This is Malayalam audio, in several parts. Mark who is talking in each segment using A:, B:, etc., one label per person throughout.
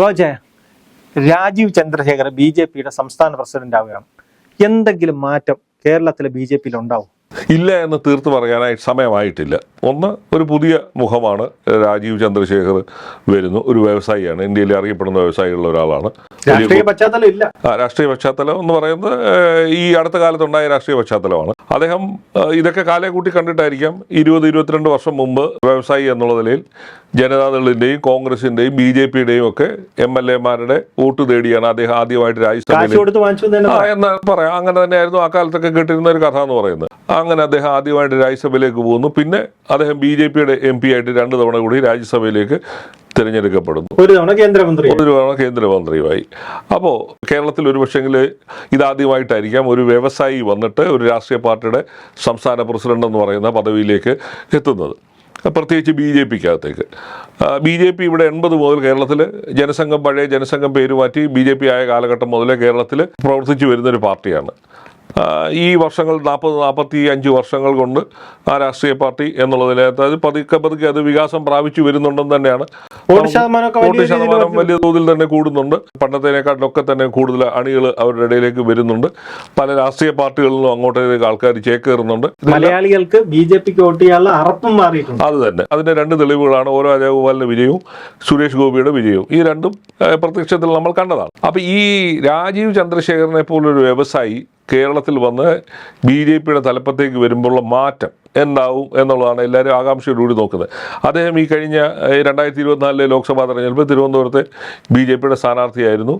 A: റോജെ രാജീവ് ചന്ദ്രശേഖർ ബി ജെ പിയുടെ സംസ്ഥാന പ്രസിഡന്റ് ആവുകയാണ് എന്തെങ്കിലും മാറ്റം കേരളത്തിലെ ബി ജെ പിയിൽ ഉണ്ടാവും ഇല്ല എന്ന് തീർത്തു പറയാനായിട്ട് സമയമായിട്ടില്ല ഒന്ന് ഒരു പുതിയ മുഖമാണ് രാജീവ് ചന്ദ്രശേഖർ വരുന്നു ഒരു വ്യവസായിയാണ് ഇന്ത്യയിൽ അറിയപ്പെടുന്ന വ്യവസായികളിൽ ഒരാളാണ് രാഷ്ട്രീയ പശ്ചാത്തലം ഇല്ല രാഷ്ട്രീയ പശ്ചാത്തലം എന്ന് പറയുന്നത് ഈ അടുത്ത കാലത്തുണ്ടായ രാഷ്ട്രീയ പശ്ചാത്തലമാണ് അദ്ദേഹം ഇതൊക്കെ കാലേ കൂട്ടി കണ്ടിട്ടായിരിക്കാം ഇരുപത് ഇരുപത്തിരണ്ട് വർഷം മുമ്പ് വ്യവസായി എന്നുള്ള നിലയിൽ ജനതാദളിന്റെയും കോൺഗ്രസിന്റെയും ബി ജെ പിയുടെയും ഒക്കെ എം എൽ മാരുടെ വോട്ട് തേടിയാണ് അദ്ദേഹം ആദ്യമായിട്ട് രാജ്യസഭയിൽ എന്ന് പറയാം അങ്ങനെ തന്നെയായിരുന്നു ആ കാലത്തൊക്കെ കേട്ടിരുന്ന ഒരു കഥ എന്ന് പറയുന്നത് അങ്ങനെ അദ്ദേഹം ആദ്യമായിട്ട് രാജ്യസഭയിലേക്ക് പോകുന്നു പിന്നെ അദ്ദേഹം ബി ജെ പിയുടെ എം പി ആയിട്ട് രണ്ട് തവണ കൂടി രാജ്യസഭയിലേക്ക് തിരഞ്ഞെടുക്കപ്പെടുന്നു ഒരു തവണ കേന്ദ്രമന്ത്രി ഒരു തവണ കേന്ദ്രമന്ത്രിയുമായി അപ്പോൾ കേരളത്തിൽ ഒരു പക്ഷേങ്കിൽ ഇതാദ്യമായിട്ടായിരിക്കാം ഒരു വ്യവസായി വന്നിട്ട് ഒരു രാഷ്ട്രീയ പാർട്ടിയുടെ സംസ്ഥാന പ്രസിഡന്റ് എന്ന് പറയുന്ന പദവിയിലേക്ക് എത്തുന്നത് പ്രത്യേകിച്ച് ബി ജെ പിക്കകത്തേക്ക് ബി ജെ പി ഇവിടെ എൺപത് മുതൽ കേരളത്തിൽ ജനസംഘം പഴയ ജനസംഘം പേരുമാറ്റി ബി ജെ പി ആയ കാലഘട്ടം മുതലേ കേരളത്തിൽ പ്രവർത്തിച്ചു വരുന്നൊരു പാർട്ടിയാണ് ഈ വർഷങ്ങൾ നാൽപ്പത് നാൽപ്പത്തി അഞ്ച് വർഷങ്ങൾ കൊണ്ട് ആ രാഷ്ട്രീയ പാർട്ടി എന്നുള്ളതിൽ അതായത് പതുക്കെ പതുക്കെ അത് വികാസം പ്രാപിച്ചു വരുന്നുണ്ടെന്ന് തന്നെയാണ് വോട്ട് ശതമാനം വലിയ തോതിൽ തന്നെ കൂടുന്നുണ്ട് പണ്ടത്തേനേക്കാട്ടിലൊക്കെ തന്നെ കൂടുതൽ അണികൾ അവരുടെ ഇടയിലേക്ക് വരുന്നുണ്ട് പല രാഷ്ട്രീയ പാർട്ടികളിൽ നിന്നും അങ്ങോട്ടേക്ക് ആൾക്കാർ ചേക്കേറുന്നുണ്ട് മലയാളികൾക്ക് ബി ജെ പിക്ക് വോട്ട് ചെയ്യാനുള്ള അറപ്പും മാറിയിട്ടുണ്ട് അത് തന്നെ അതിന്റെ രണ്ട് തെളിവുകളാണ് ഓരോ അജയഗോപാലിന്റെ വിജയവും സുരേഷ് ഗോപിയുടെ വിജയവും ഈ രണ്ടും പ്രത്യക്ഷത്തിൽ നമ്മൾ കണ്ടതാണ് അപ്പൊ ഈ രാജീവ് ചന്ദ്രശേഖരനെ പോലൊരു വ്യവസായി കേരളത്തിൽ വന്ന് ബി ജെ പിയുടെ തലപ്പത്തേക്ക് വരുമ്പോഴുള്ള മാറ്റം എന്താവും എന്നുള്ളതാണ് എല്ലാവരും ആകാംക്ഷയോടുകൂടി നോക്കുന്നത് അദ്ദേഹം ഈ കഴിഞ്ഞ രണ്ടായിരത്തി ഇരുപത്തിനാലിലെ ലോക്സഭാ തെരഞ്ഞെടുപ്പ് തിരുവനന്തപുരത്തെ ബി ജെ പിയുടെ സ്ഥാനാർത്ഥിയായിരുന്നു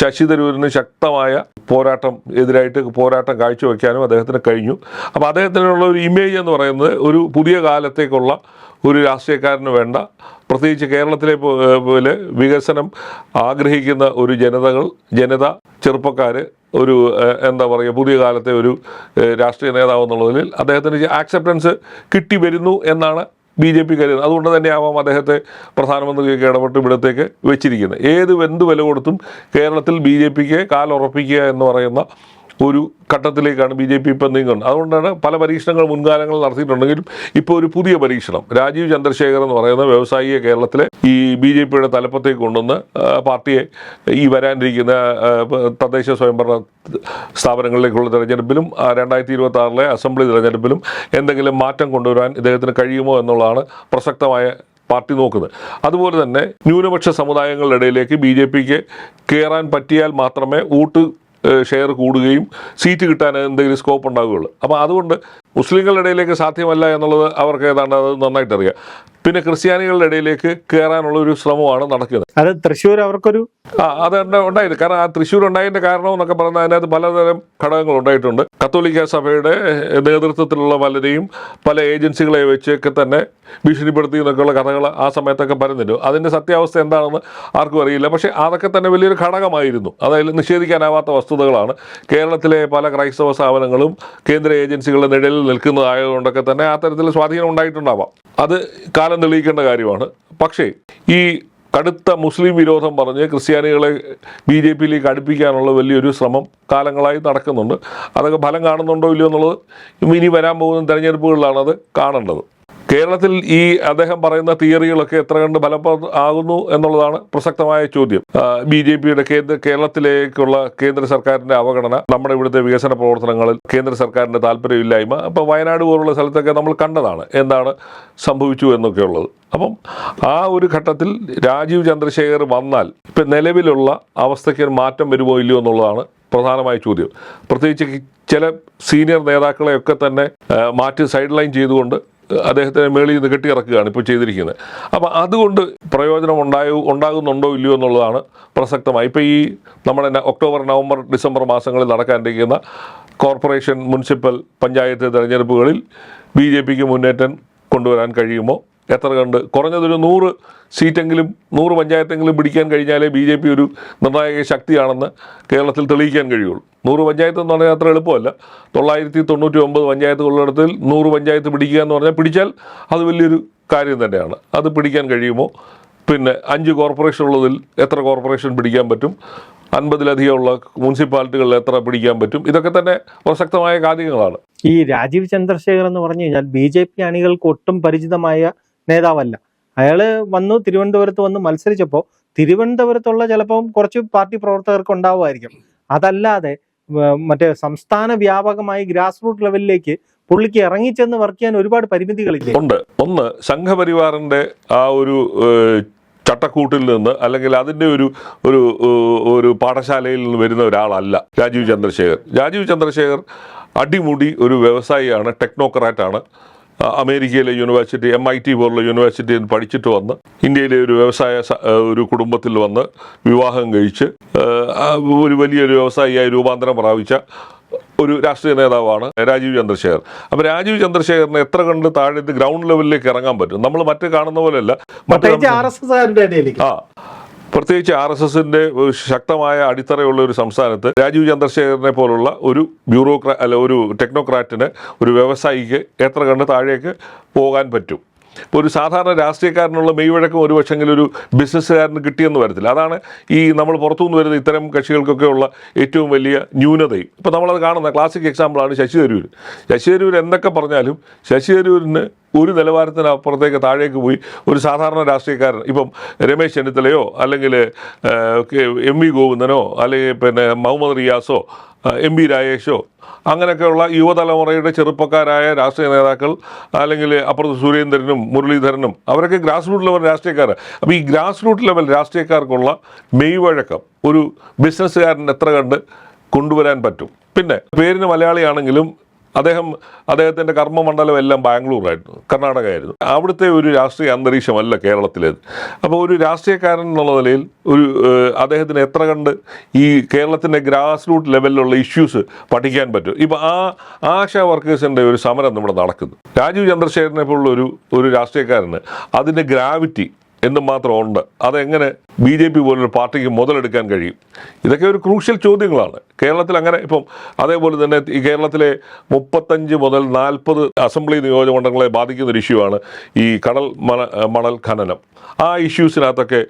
A: ശശി തരൂരിന് ശക്തമായ പോരാട്ടം എതിരായിട്ട് പോരാട്ടം കാഴ്ചവെക്കാനും അദ്ദേഹത്തിന് കഴിഞ്ഞു അപ്പോൾ അദ്ദേഹത്തിനുള്ള ഒരു ഇമേജ് എന്ന് പറയുന്നത് ഒരു പുതിയ കാലത്തേക്കുള്ള ഒരു രാഷ്ട്രീയക്കാരന് വേണ്ട പ്രത്യേകിച്ച് കേരളത്തിലെ പോലെ വികസനം ആഗ്രഹിക്കുന്ന ഒരു ജനതകൾ ജനത ചെറുപ്പക്കാർ ഒരു എന്താ പറയുക പുതിയ കാലത്തെ ഒരു രാഷ്ട്രീയ നേതാവ് എന്നുള്ളതിൽ അദ്ദേഹത്തിന് ആക്സെപ്റ്റൻസ് കിട്ടി വരുന്നു എന്നാണ് ബി ജെ പി കരുതുന്നത് അതുകൊണ്ട് തന്നെയാവാം അദ്ദേഹത്തെ പ്രധാനമന്ത്രിയൊക്കെ ഇടപെട്ട് ഇവിടത്തേക്ക് വെച്ചിരിക്കുന്നത് ഏത് എന്ത് വില കൊടുത്തും കേരളത്തിൽ ബി ജെ പിക്ക് കാലുറപ്പിക്കുക എന്ന് പറയുന്ന ഒരു ഘട്ടത്തിലേക്കാണ് ബി ജെ പി ഇപ്പം നീങ്ങുന്നത് അതുകൊണ്ടാണ് പല പരീക്ഷണങ്ങൾ മുൻകാലങ്ങൾ നടത്തിയിട്ടുണ്ടെങ്കിലും ഇപ്പോൾ ഒരു പുതിയ പരീക്ഷണം രാജീവ് ചന്ദ്രശേഖർ എന്ന് പറയുന്ന വ്യവസായിക കേരളത്തിലെ ഈ ബി ജെ പിയുടെ തലപ്പത്തേക്ക് കൊണ്ടുവന്ന് പാർട്ടിയെ ഈ വരാനിരിക്കുന്ന തദ്ദേശ സ്വയംഭരണ സ്ഥാപനങ്ങളിലേക്കുള്ള തിരഞ്ഞെടുപ്പിലും രണ്ടായിരത്തി ഇരുപത്തി ആറിലെ അസംബ്ലി തിരഞ്ഞെടുപ്പിലും എന്തെങ്കിലും മാറ്റം കൊണ്ടുവരാൻ ഇദ്ദേഹത്തിന് കഴിയുമോ എന്നുള്ളതാണ് പ്രസക്തമായ പാർട്ടി നോക്കുന്നത് അതുപോലെ തന്നെ ന്യൂനപക്ഷ സമുദായങ്ങളുടെ ഇടയിലേക്ക് ബി ജെ പിക്ക് കയറാൻ പറ്റിയാൽ മാത്രമേ വോട്ട് ഷെയർ കൂടുകയും സീറ്റ് കിട്ടാൻ എന്തെങ്കിലും സ്കോപ്പ് ഉണ്ടാവുകയുള്ളൂ അപ്പോൾ അതുകൊണ്ട് മുസ്ലിങ്ങളുടെ ഇടയിലേക്ക് സാധ്യമല്ല എന്നുള്ളത് അവർക്ക് ഏതാണ്ട് അത് നന്നായിട്ട് അറിയാം പിന്നെ ക്രിസ്ത്യാനികളുടെ ഇടയിലേക്ക് കയറാനുള്ള ഒരു ശ്രമമാണ് നടക്കുന്നത് അത് തൃശ്ശൂർ അവർക്കൊരു ആ അത് ഉണ്ടായത് കാരണം ആ തൃശ്ശൂർ ഉണ്ടായതിന്റെ കാരണം എന്നൊക്കെ പറഞ്ഞാൽ അതിനകത്ത് പലതരം ഘടകങ്ങൾ ഉണ്ടായിട്ടുണ്ട് കത്തോലിക്ക സഭയുടെ നേതൃത്വത്തിലുള്ള പലരെയും പല ഏജൻസികളെ വെച്ചൊക്കെ തന്നെ ഭീഷണിപ്പെടുത്തി എന്നൊക്കെയുള്ള കഥകൾ ആ സമയത്തൊക്കെ പരന്നിട്ടു അതിന്റെ സത്യാവസ്ഥ എന്താണെന്ന് ആർക്കും അറിയില്ല പക്ഷേ അതൊക്കെ തന്നെ വലിയൊരു ഘടകമായിരുന്നു അതായത് നിഷേധിക്കാനാവാത്ത വസ്തുതകളാണ് കേരളത്തിലെ പല ക്രൈസ്തവ സ്ഥാപനങ്ങളും കേന്ദ്ര ഏജൻസികളുടെ നിഴലിൽ നിൽക്കുന്നതായതുകൊണ്ടൊക്കെ തന്നെ ആ തരത്തിൽ സ്വാധീനം ഉണ്ടായിട്ടുണ്ടാവാം അത് കാലം തെളിയിക്കേണ്ട കാര്യമാണ് പക്ഷേ ഈ കടുത്ത മുസ്ലിം വിരോധം പറഞ്ഞ് ക്രിസ്ത്യാനികളെ ബി ജെ പിയിലേക്ക് അടുപ്പിക്കാനുള്ള വലിയൊരു ശ്രമം കാലങ്ങളായി നടക്കുന്നുണ്ട് അതൊക്കെ ഫലം കാണുന്നുണ്ടോ ഇല്ലയോ എന്നുള്ളത് ഇനി വരാൻ പോകുന്ന തെരഞ്ഞെടുപ്പുകളിലാണത് കാണേണ്ടത് കേരളത്തിൽ ഈ അദ്ദേഹം പറയുന്ന തിയറികളൊക്കെ എത്ര കണ്ട് ഫലപ്രദ ആകുന്നു എന്നുള്ളതാണ് പ്രസക്തമായ ചോദ്യം ബി ജെ പിയുടെ കേന്ദ്ര കേരളത്തിലേക്കുള്ള കേന്ദ്ര സർക്കാരിന്റെ അവഗണന നമ്മുടെ ഇവിടുത്തെ വികസന പ്രവർത്തനങ്ങളിൽ കേന്ദ്ര സർക്കാരിന്റെ താല്പര്യമില്ലായ്മ അപ്പൊ വയനാട് പോലുള്ള സ്ഥലത്തൊക്കെ നമ്മൾ കണ്ടതാണ് എന്താണ് സംഭവിച്ചു എന്നൊക്കെ ഉള്ളത് അപ്പം ആ ഒരു ഘട്ടത്തിൽ രാജീവ് ചന്ദ്രശേഖർ വന്നാൽ ഇപ്പം നിലവിലുള്ള അവസ്ഥയ്ക്ക് മാറ്റം വരുമോ ഇല്ലയോ എന്നുള്ളതാണ് പ്രധാനമായ ചോദ്യം പ്രത്യേകിച്ച് ചില സീനിയർ നേതാക്കളെയൊക്കെ തന്നെ മാറ്റി സൈഡ് ലൈൻ ചെയ്തുകൊണ്ട് അദ്ദേഹത്തെ മേളിൽ നിന്ന് കെട്ടിയിറക്കുകയാണ് ഇപ്പോൾ ചെയ്തിരിക്കുന്നത് അപ്പോൾ അതുകൊണ്ട് പ്രയോജനം ഉണ്ടായോ ഉണ്ടാകുന്നുണ്ടോ ഇല്ലയോ എന്നുള്ളതാണ് പ്രസക്തമായി ഇപ്പോൾ ഈ നമ്മുടെ ഒക്ടോബർ നവംബർ ഡിസംബർ മാസങ്ങളിൽ നടക്കാനിരിക്കുന്ന കോർപ്പറേഷൻ മുനിസിപ്പൽ പഞ്ചായത്ത് തെരഞ്ഞെടുപ്പുകളിൽ ബി ജെ പിക്ക് മുന്നേറ്റം കൊണ്ടുവരാൻ കഴിയുമോ എത്ര കണ്ട് കുറഞ്ഞതൊരു നൂറ് സീറ്റെങ്കിലും നൂറ് പഞ്ചായത്തെങ്കിലും പിടിക്കാൻ കഴിഞ്ഞാലേ ബി ജെ പി ഒരു നിർണായക ശക്തിയാണെന്ന് കേരളത്തിൽ തെളിയിക്കാൻ കഴിയുള്ളൂ നൂറ് പഞ്ചായത്ത് എന്ന് പറഞ്ഞാൽ അത്ര എളുപ്പമല്ല തൊള്ളായിരത്തി തൊണ്ണൂറ്റി ഒമ്പത് പഞ്ചായത്തുകളിടത്തിൽ നൂറ് പഞ്ചായത്ത് പിടിക്കുക എന്ന് പറഞ്ഞാൽ പിടിച്ചാൽ അത് വലിയൊരു കാര്യം തന്നെയാണ് അത് പിടിക്കാൻ കഴിയുമോ പിന്നെ അഞ്ച് കോർപ്പറേഷൻ ഉള്ളതിൽ എത്ര കോർപ്പറേഷൻ പിടിക്കാൻ പറ്റും അൻപതിലധികമുള്ള മുനിസിപ്പാലിറ്റികളിൽ എത്ര പിടിക്കാൻ പറ്റും ഇതൊക്കെ തന്നെ പ്രസക്തമായ കാര്യങ്ങളാണ് ഈ രാജീവ് ചന്ദ്രശേഖർ എന്ന് പറഞ്ഞു കഴിഞ്ഞാൽ ബി ജെ പി അണികൾക്ക് ഒട്ടും പരിചിതമായ നേതാവല്ല അയാൾ വന്നു തിരുവനന്തപുരത്ത് വന്ന് മത്സരിച്ചപ്പോൾ തിരുവനന്തപുരത്തുള്ള ചിലപ്പം കുറച്ച് പാർട്ടി പ്രവർത്തകർക്ക് ഉണ്ടാവുമായിരിക്കും അതല്ലാതെ മറ്റേ സംസ്ഥാന വ്യാപകമായി ഗ്രാസ് റൂട്ട് ലെവലിലേക്ക് പുള്ളിക്ക് ഇറങ്ങിച്ചെന്ന് വർക്ക് ചെയ്യാൻ ഒരുപാട് പരിമിതികളില്ല ഉണ്ട് ഒന്ന് സംഘപരിവാറിന്റെ ആ ഒരു ചട്ടക്കൂട്ടിൽ നിന്ന് അല്ലെങ്കിൽ അതിൻ്റെ ഒരു ഒരു ഒരു പാഠശാലയിൽ നിന്ന് വരുന്ന ഒരാളല്ല രാജീവ് ചന്ദ്രശേഖർ രാജീവ് ചന്ദ്രശേഖർ അടിമുടി ഒരു വ്യവസായിയാണ് ടെക്നോക്രാറ്റാണ് അമേരിക്കയിലെ യൂണിവേഴ്സിറ്റി എം ഐ ടി പോലുള്ള യൂണിവേഴ്സിറ്റിയിൽ പഠിച്ചിട്ട് വന്ന് ഇന്ത്യയിലെ ഒരു വ്യവസായ ഒരു കുടുംബത്തിൽ വന്ന് വിവാഹം കഴിച്ച് ഒരു വലിയൊരു വ്യവസായിയായി രൂപാന്തരം പ്രാപിച്ച ഒരു രാഷ്ട്രീയ നേതാവാണ് രാജീവ് ചന്ദ്രശേഖർ അപ്പോൾ രാജീവ് ചന്ദ്രശേഖറിനെ എത്ര കണ്ട് താഴെ ഗ്രൗണ്ട് ലെവലിലേക്ക് ഇറങ്ങാൻ പറ്റും നമ്മൾ മറ്റേ കാണുന്ന പോലെയല്ല മറ്റേ ആ പ്രത്യേകിച്ച് ആർ എസ് എസിന്റെ ശക്തമായ അടിത്തറയുള്ള ഒരു സംസ്ഥാനത്ത് രാജീവ് ചന്ദ്രശേഖരനെ പോലുള്ള ഒരു ബ്യൂറോക്രാ അല്ല ഒരു ടെക്നോക്രാറ്റിന് ഒരു വ്യവസായിക്ക് എത്ര കണ്ട് താഴേക്ക് പോകാൻ പറ്റും ഇപ്പോൾ ഒരു സാധാരണ രാഷ്ട്രീയക്കാരനുള്ള മെയ് വഴക്കം ഒരു പക്ഷെങ്കിൽ ഒരു ബിസിനസ്സുകാരന് കിട്ടിയെന്ന് വരത്തില്ല അതാണ് ഈ നമ്മൾ പുറത്തുനിന്ന് വരുന്ന ഇത്തരം കക്ഷികൾക്കൊക്കെയുള്ള ഏറ്റവും വലിയ ന്യൂനതയും ഇപ്പോൾ നമ്മളത് കാണുന്ന ക്ലാസിക് എക്സാമ്പിളാണ് ശശി തരൂർ ശശി തരൂർ എന്തൊക്കെ പറഞ്ഞാലും ശശി തരൂരിന് ഒരു നിലവാരത്തിന് അപ്പുറത്തേക്ക് താഴേക്ക് പോയി ഒരു സാധാരണ രാഷ്ട്രീയക്കാരൻ ഇപ്പം രമേശ് ചെന്നിത്തലയോ അല്ലെങ്കിൽ എം വി ഗോവിന്ദനോ അല്ലെങ്കിൽ പിന്നെ മുഹമ്മദ് റിയാസോ എം ബി രാജേഷോ അങ്ങനെയൊക്കെയുള്ള യുവതലമുറയുടെ ചെറുപ്പക്കാരായ രാഷ്ട്രീയ നേതാക്കൾ അല്ലെങ്കിൽ അപ്പുറത്ത് സുരേന്ദ്രനും മുരളീധരനും അവരൊക്കെ ഗ്രാസ് റൂട്ട് ലെവൽ രാഷ്ട്രീയക്കാർ അപ്പോൾ ഈ ഗ്രാസ് റൂട്ട് ലെവൽ രാഷ്ട്രീയക്കാർക്കുള്ള മെയ്വഴക്കം ഒരു ബിസിനസ്സുകാരൻ എത്ര കണ്ട് കൊണ്ടുവരാൻ പറ്റും പിന്നെ പേരിന് മലയാളിയാണെങ്കിലും അദ്ദേഹം അദ്ദേഹത്തിൻ്റെ കർമ്മമണ്ഡലം എല്ലാം ബാംഗ്ലൂരായിരുന്നു കർണാടകയായിരുന്നു അവിടുത്തെ ഒരു രാഷ്ട്രീയ അന്തരീക്ഷമല്ല കേരളത്തിലേത് അപ്പോൾ ഒരു രാഷ്ട്രീയക്കാരൻ എന്നുള്ള നിലയിൽ ഒരു അദ്ദേഹത്തിന് എത്ര കണ്ട് ഈ കേരളത്തിൻ്റെ ഗ്രാസ് റൂട്ട് ലെവലിലുള്ള ഇഷ്യൂസ് പഠിക്കാൻ പറ്റും ഇപ്പോൾ ആ ആശ വർക്കേഴ്സിൻ്റെ ഒരു സമരം നമ്മുടെ നടക്കുന്നു രാജീവ് ചന്ദ്രശേഖരനെ പോലുള്ള ഒരു ഒരു രാഷ്ട്രീയക്കാരന് അതിൻ്റെ ഗ്രാവിറ്റി എന്ന് ഉണ്ട് അതെങ്ങനെ ബി ജെ പി പോലൊരു പാർട്ടിക്ക് മുതലെടുക്കാൻ കഴിയും ഇതൊക്കെ ഒരു ക്രൂഷ്യൽ ചോദ്യങ്ങളാണ് കേരളത്തിൽ അങ്ങനെ ഇപ്പം അതേപോലെ തന്നെ ഈ കേരളത്തിലെ മുപ്പത്തഞ്ച് മുതൽ നാൽപ്പത് അസംബ്ലി നിയോജകമണ്ഡലങ്ങളെ ബാധിക്കുന്ന ഒരു ഇഷ്യൂ ആണ് ഈ കടൽ മണ മണൽ ഖനനം ആ ഇഷ്യൂസിനകത്തൊക്കെ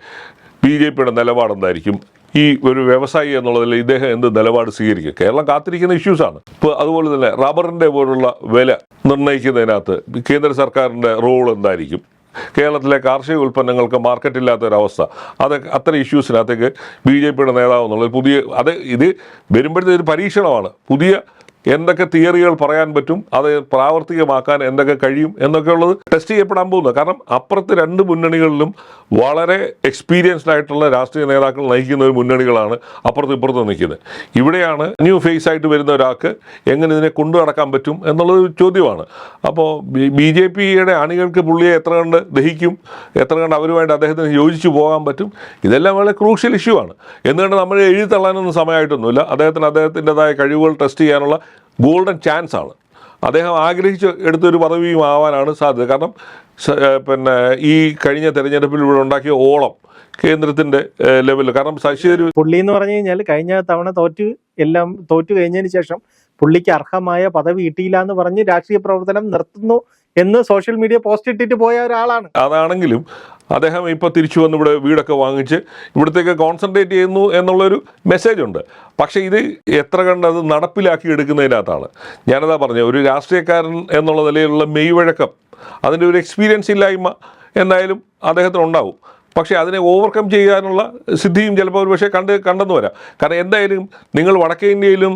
A: ബി ജെ പിയുടെ നിലപാടെന്തായിരിക്കും ഈ ഒരു വ്യവസായി എന്നുള്ളതിൽ ഇദ്ദേഹം എന്ത് നിലപാട് സ്വീകരിക്കും കേരളം കാത്തിരിക്കുന്ന ഇഷ്യൂസാണ് ഇപ്പോൾ അതുപോലെ തന്നെ റബ്ബറിൻ്റെ പോലുള്ള വില നിർണ്ണയിക്കുന്നതിനകത്ത് കേന്ദ്ര സർക്കാരിൻ്റെ റോൾ എന്തായിരിക്കും കേരളത്തിലെ കാർഷിക ഉൽപ്പന്നങ്ങൾക്ക് മാർക്കറ്റില്ലാത്തൊരവസ്ഥ അത് അത്ര ഇഷ്യൂസിനകത്തേക്ക് ബി ജെ പിയുടെ നേതാവ് എന്നുള്ളത് പുതിയ അത് ഇത് വരുമ്പോഴത്തെ ഒരു പരീക്ഷണമാണ് പുതിയ എന്തൊക്കെ തിയറികൾ പറയാൻ പറ്റും അത് പ്രാവർത്തികമാക്കാൻ എന്തൊക്കെ കഴിയും എന്നൊക്കെ ഉള്ളത് ടെസ്റ്റ് ചെയ്യപ്പെടാൻ പോകുന്നത് കാരണം അപ്പുറത്തെ രണ്ട് മുന്നണികളിലും വളരെ എക്സ്പീരിയൻസ്ഡ് ആയിട്ടുള്ള രാഷ്ട്രീയ നേതാക്കൾ നയിക്കുന്ന ഒരു മുന്നണികളാണ് അപ്പുറത്ത് ഇപ്പുറത്ത് നിൽക്കുന്നത് ഇവിടെയാണ് ന്യൂ ഫേസ് ആയിട്ട് വരുന്ന ഒരാൾക്ക് എങ്ങനെ ഇതിനെ കൊണ്ടു നടക്കാൻ പറ്റും എന്നുള്ളൊരു ചോദ്യമാണ് അപ്പോൾ ബി ജെ പിയുടെ അണികൾക്ക് പുള്ളിയെ എത്ര കണ്ട് ദഹിക്കും എത്ര കണ്ട് അവരുമായിട്ട് അദ്ദേഹത്തിന് യോജിച്ചു പോകാൻ പറ്റും ഇതെല്ലാം വളരെ ക്രൂഷ്യൽ ഇഷ്യൂ ആണ് എന്നുകൊണ്ട് നമ്മൾ എഴുതി തള്ളാനൊന്നും സമയമായിട്ടൊന്നുമില്ല അദ്ദേഹത്തിന് അദ്ദേഹത്തിൻ്റെതായ കഴിവുകൾ ടെസ്റ്റ് ചെയ്യാനുള്ള ഗോൾഡൻ ചാൻസ് ആണ് അദ്ദേഹം ആഗ്രഹിച്ച് എടുത്തൊരു പദവിയും ആവാനാണ് സാധ്യത കാരണം പിന്നെ ഈ കഴിഞ്ഞ തെരഞ്ഞെടുപ്പിൽ ഇവിടെ ഉണ്ടാക്കിയ ഓളം കേന്ദ്രത്തിന്റെ ലെവലിൽ കാരണം ശശിയൊരു പുള്ളി എന്ന് പറഞ്ഞു കഴിഞ്ഞാൽ കഴിഞ്ഞ തവണ തോറ്റു എല്ലാം തോറ്റു കഴിഞ്ഞതിന് ശേഷം പുള്ളിക്ക് അർഹമായ പദവി കിട്ടിയില്ല എന്ന് പറഞ്ഞ് രാഷ്ട്രീയ പ്രവർത്തനം നിർത്തുന്നു എന്ന് സോഷ്യൽ മീഡിയ പോസ്റ്റ് ഇട്ടിട്ട് പോയ ഒരാളാണ് അതാണെങ്കിലും അദ്ദേഹം ഇപ്പോൾ തിരിച്ചു വന്ന് ഇവിടെ വീടൊക്കെ വാങ്ങിച്ച് ഇവിടത്തേക്ക് കോൺസെൻട്രേറ്റ് ചെയ്യുന്നു എന്നുള്ളൊരു ഉണ്ട് പക്ഷേ ഇത് എത്ര കണ്ടത് നടപ്പിലാക്കി എടുക്കുന്നതിനകത്താണ് ഞാനതാ പറഞ്ഞത് ഒരു രാഷ്ട്രീയക്കാരൻ എന്നുള്ള നിലയിലുള്ള മെയ്വഴക്കം അതിൻ്റെ ഒരു എക്സ്പീരിയൻസ് ഇല്ലായ്മ എന്തായാലും അദ്ദേഹത്തിന് ഉണ്ടാവും പക്ഷേ അതിനെ ഓവർകം ചെയ്യാനുള്ള സിദ്ധിയും ചിലപ്പോൾ ഒരു പക്ഷേ കണ്ട് കണ്ടെന്ന് വരാം കാരണം എന്തായാലും നിങ്ങൾ വടക്കേ ഇന്ത്യയിലും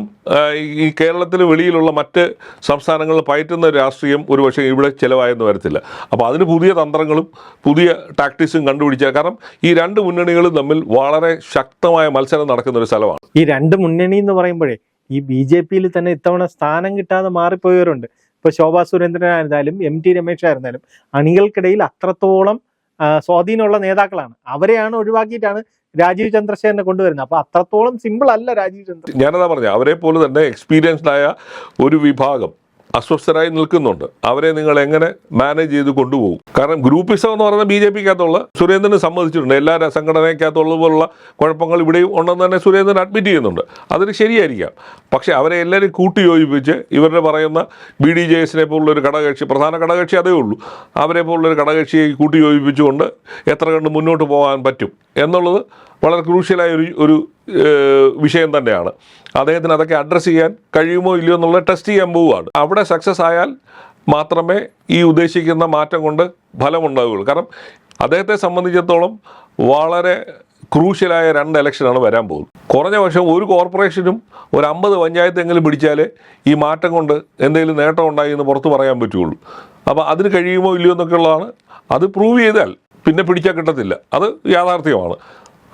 A: ഈ കേരളത്തിന് വെളിയിലുള്ള മറ്റ് സംസ്ഥാനങ്ങളിൽ പയറ്റുന്ന രാഷ്ട്രീയം ഒരു പക്ഷേ ഇവിടെ ചിലവായെന്ന് വരത്തില്ല അപ്പോൾ അതിന് പുതിയ തന്ത്രങ്ങളും പുതിയ ടാക്ടിക്സും കണ്ടുപിടിച്ചാൽ കാരണം ഈ രണ്ട് മുന്നണികളും തമ്മിൽ വളരെ ശക്തമായ മത്സരം നടക്കുന്ന ഒരു സ്ഥലമാണ് ഈ രണ്ട് മുന്നണി എന്ന് പറയുമ്പോഴേ ഈ ബി ജെ പിയിൽ തന്നെ ഇത്തവണ സ്ഥാനം കിട്ടാതെ മാറിപ്പോയവരുണ്ട് ഇപ്പോൾ ശോഭാ സുരേന്ദ്രനായിരുന്നാലും എം ടി രമേശ് ആയിരുന്നാലും അണികൾക്കിടയിൽ അത്രത്തോളം സ്വാധീനമുള്ള നേതാക്കളാണ് അവരെയാണ് ഒഴിവാക്കിയിട്ടാണ് രാജീവ് ചന്ദ്രശേഖരനെ കൊണ്ടുവരുന്നത് അപ്പൊ അത്രത്തോളം സിമ്പിൾ അല്ല രാജീവ് ചന്ദ്ര ഞാനതാ പറഞ്ഞ അവരെ പോലെ തന്നെ എക്സ്പീരിയൻസ്ഡ് ആയ ഒരു വിഭാഗം അസ്വസ്ഥരായി നിൽക്കുന്നുണ്ട് അവരെ നിങ്ങൾ എങ്ങനെ മാനേജ് ചെയ്ത് കൊണ്ടുപോകും കാരണം ഗ്രൂപ്പിസം എന്ന് പറഞ്ഞാൽ ബി ജെ പിക്കകത്തുള്ള സുരേന്ദ്രൻ സംബന്ധിച്ചിട്ടുണ്ട് എല്ലാ സംഘടനയ്ക്കകത്തുള്ളതുപോലുള്ള കുഴപ്പങ്ങൾ ഇവിടെയും ഉണ്ടെന്ന് തന്നെ സുരേന്ദ്രൻ അഡ്മിറ്റ് ചെയ്യുന്നുണ്ട് അതിന് ശരിയായിരിക്കാം പക്ഷേ അവരെ എല്ലാവരും കൂട്ടിയോജിപ്പിച്ച് ഇവരുടെ പറയുന്ന ബി ഡി ജെ എസിനെ പോലുള്ളൊരു ഘടകകക്ഷി പ്രധാന ഘടകകക്ഷി അതേ ഉള്ളൂ അവരെ പോലുള്ളൊരു ഘടകകക്ഷിയെ കൂട്ടിയോജിപ്പിച്ചുകൊണ്ട് എത്ര കണ്ട് മുന്നോട്ട് പോകാൻ പറ്റും എന്നുള്ളത് വളരെ ക്രൂഷ്യലായ ഒരു ഒരു വിഷയം തന്നെയാണ് അദ്ദേഹത്തിന് അതൊക്കെ അഡ്രസ്സ് ചെയ്യാൻ കഴിയുമോ ഇല്ലയോ എന്നുള്ളത് ടെസ്റ്റ് ചെയ്യാൻ പോവുകയാണ് അവിടെ സക്സസ് ആയാൽ മാത്രമേ ഈ ഉദ്ദേശിക്കുന്ന മാറ്റം കൊണ്ട് ഫലമുണ്ടാവുകയുള്ളൂ കാരണം അദ്ദേഹത്തെ സംബന്ധിച്ചിടത്തോളം വളരെ ക്രൂഷ്യലായ രണ്ട് ഇലക്ഷനാണ് വരാൻ പോകുന്നത് കുറഞ്ഞ വർഷം ഒരു കോർപ്പറേഷനും ഒരു അമ്പത് പഞ്ചായത്തെങ്കിലും പിടിച്ചാലേ ഈ മാറ്റം കൊണ്ട് എന്തെങ്കിലും നേട്ടം ഉണ്ടായി എന്ന് പുറത്ത് പറയാൻ പറ്റുകയുള്ളൂ അപ്പോൾ അതിന് കഴിയുമോ ഇല്ലയോ എന്നൊക്കെയുള്ളതാണ് അത് പ്രൂവ് ചെയ്താൽ പിന്നെ പിടിച്ചാൽ കിട്ടത്തില്ല അത് യാഥാർത്ഥ്യമാണ്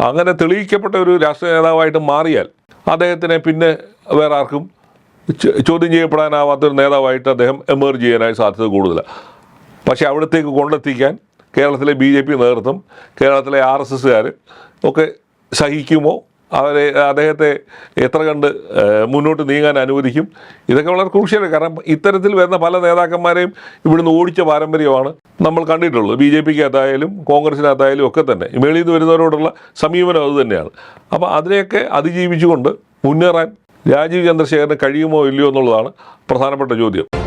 A: അങ്ങനെ തെളിയിക്കപ്പെട്ട ഒരു രാഷ്ട്രീയ നേതാവായിട്ട് മാറിയാൽ അദ്ദേഹത്തിനെ പിന്നെ വേറെ ആർക്കും ചോദ്യം ചെയ്യപ്പെടാനാവാത്തൊരു നേതാവായിട്ട് അദ്ദേഹം എമേർജ് ചെയ്യാനായി സാധ്യത കൂടുതലാണ് പക്ഷേ അവിടത്തേക്ക് കൊണ്ടെത്തിക്കാൻ കേരളത്തിലെ ബി ജെ പി നേതൃത്വം കേരളത്തിലെ ആർ എസ് എസ്സുകാർ ഒക്കെ സഹിക്കുമോ അവരെ അദ്ദേഹത്തെ എത്ര കണ്ട് മുന്നോട്ട് നീങ്ങാൻ അനുവദിക്കും ഇതൊക്കെ വളരെ ക്രൂഷ്യമാണ് കാരണം ഇത്തരത്തിൽ വരുന്ന പല നേതാക്കന്മാരെയും ഇവിടുന്ന് ഓടിച്ച പാരമ്പര്യമാണ് നമ്മൾ കണ്ടിട്ടുള്ളത് ബി ജെ അതായാലും കോൺഗ്രസിനകത്തായാലും ഒക്കെ തന്നെ മേളിൽ നിന്ന് വരുന്നവരോടുള്ള സമീപനം അതുതന്നെയാണ് അപ്പോൾ അതിനെയൊക്കെ അതിജീവിച്ചുകൊണ്ട് മുന്നേറാൻ രാജീവ് ചന്ദ്രശേഖരന് കഴിയുമോ ഇല്ലയോ എന്നുള്ളതാണ് പ്രധാനപ്പെട്ട ചോദ്യം